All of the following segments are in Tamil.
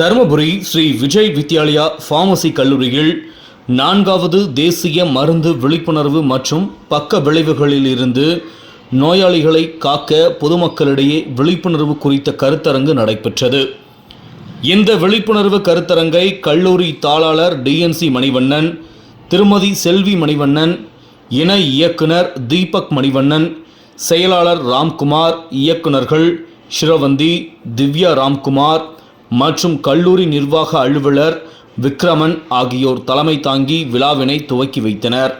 தருமபுரி ஸ்ரீ விஜய் வித்யாலயா ஃபார்மசி கல்லூரியில் நான்காவது தேசிய மருந்து விழிப்புணர்வு மற்றும் பக்க விளைவுகளிலிருந்து நோயாளிகளை காக்க பொதுமக்களிடையே விழிப்புணர்வு குறித்த கருத்தரங்கு நடைபெற்றது. இந்த விழிப்புணர்வு கருத்தரங்கை கல்லூரி தாளாளர் டிஎன்சி மணிவண்ணன் திருமதி செல்வி மணிவண்ணன் இணை இயக்குனர் தீபக் மணிவண்ணன் செயலாளர் ராம்குமார் இயக்குனர்கள் ஷிரவந்தி திவ்யா ராம்குமார் மற்றும் கல்லூரி நிர்வாக அலுவலர் விக்ரமன் ஆகியோர் தலைமை தாங்கி விழாவினை துவக்கி வைத்தனர்.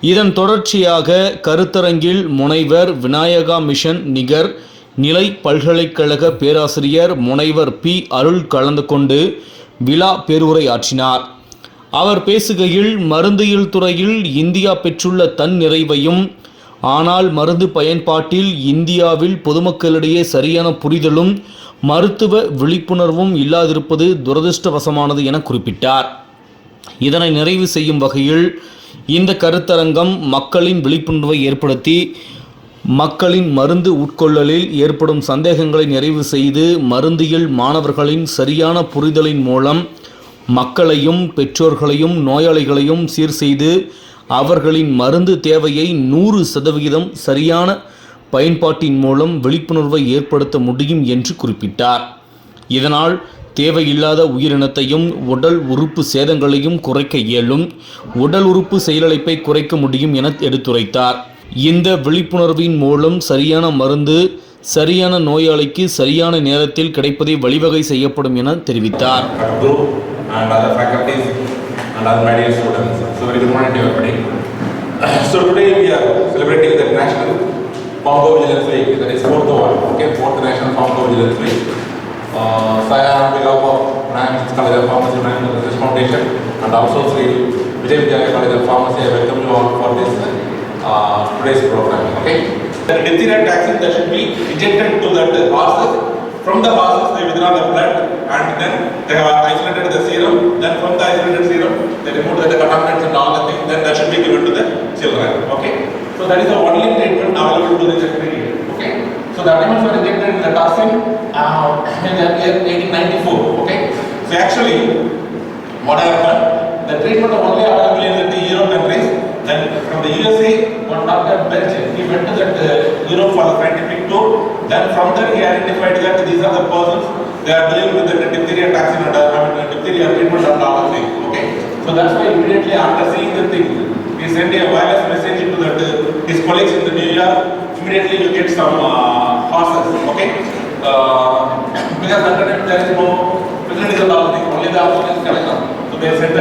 இதன் தொடர்ச்சியாக கருத்தரங்கில் முனைவர் விநாயகா மிஷன் நிகர் நிலை பல்கலைக்கழக பேராசிரியர் முனைவர் பி. அருள் கலந்து கொண்டு விழா பேருரை ஆற்றினார். அவர் பேசுகையில் மருந்தியல் துறையில் இந்தியா பெற்றுள்ள தன் நிறைவையும் ஆனால் மருந்து பயன்பாட்டில் இந்தியாவில் பொதுமக்களிடையே சரியான புரிதலும் மருத்துவ விழிப்புணர்வும் இல்லாதிருப்பது துரதிருஷ்டவசமானது என குறிப்பிட்டார். இதனை நிறைவு செய்யும் வகையில் இந்த கருத்தரங்கம் மக்களின் விழிப்புணர்வை ஏற்படுத்தி மக்களின் மருந்து உட்கொள்ளலில் ஏற்படும் சந்தேகங்களை நிறைவு செய்து மருந்தியல் மாணவர்களின் சரியான புரிதலின் மூலம் மக்களையும் பெற்றோர்களையும் நோயாளிகளையும் சீர் செய்து அவர்களின் மருந்து தேவையை நூறு சதவிகிதம் சரியான பயன்பாட்டின் மூலம் விழிப்புணர்வை ஏற்படுத்த முடியும் என்று குறிப்பிட்டார். இதனால் தேவையில்லாத உயிரினத்தையும் உடல் உறுப்பு சேதங்களையும் குறைக்க இயலும். உடல் உறுப்பு செயலிழப்பை குறைக்க முடியும் என எடுத்துரைத்தார். இந்த விழிப்புணர்வின் மூலம் சரியான மருந்து சரியான நோயாளிக்கு சரியான நேரத்தில் கிடைப்பதை வழிவகை செய்யப்படும் என தெரிவித்தார். So very good morning to everybody. So today we are celebrating the National Pharmacovigilance Week, that is fourth one, okay, fourth National Pharmacovigilance Week. Uh, so I am behalf of National College of Pharmacy National Research Foundation and also Sri Vijay Vidyalaya College of Pharmacy. I welcome you all for this uh, today's program, okay. The diphtheria toxin that should be injected to that horses from the horses, they withdraw the blood and then they have isolated the serum. Then from the isolated serum, So that is the only treatment available to the children. Okay. So the animals were injected in the toxin uh, in the year 1894. Okay. So actually, what happened? The treatment was only available in the Europe countries. Then from the USA, one Dr. Belgium, he went to that uh, Europe for the scientific tour. Then from there, he identified that these are the persons they are dealing with the diphtheria toxin and uh, I mean, diphtheria treatment and all the things. Okay, so that's why immediately after seeing the thing, he sent a wireless message to that uh, his colleagues in the New York. Immediately you get some uh, horses. Okay, uh, because at there is no facilities and all the things, only the option is collection. So they sent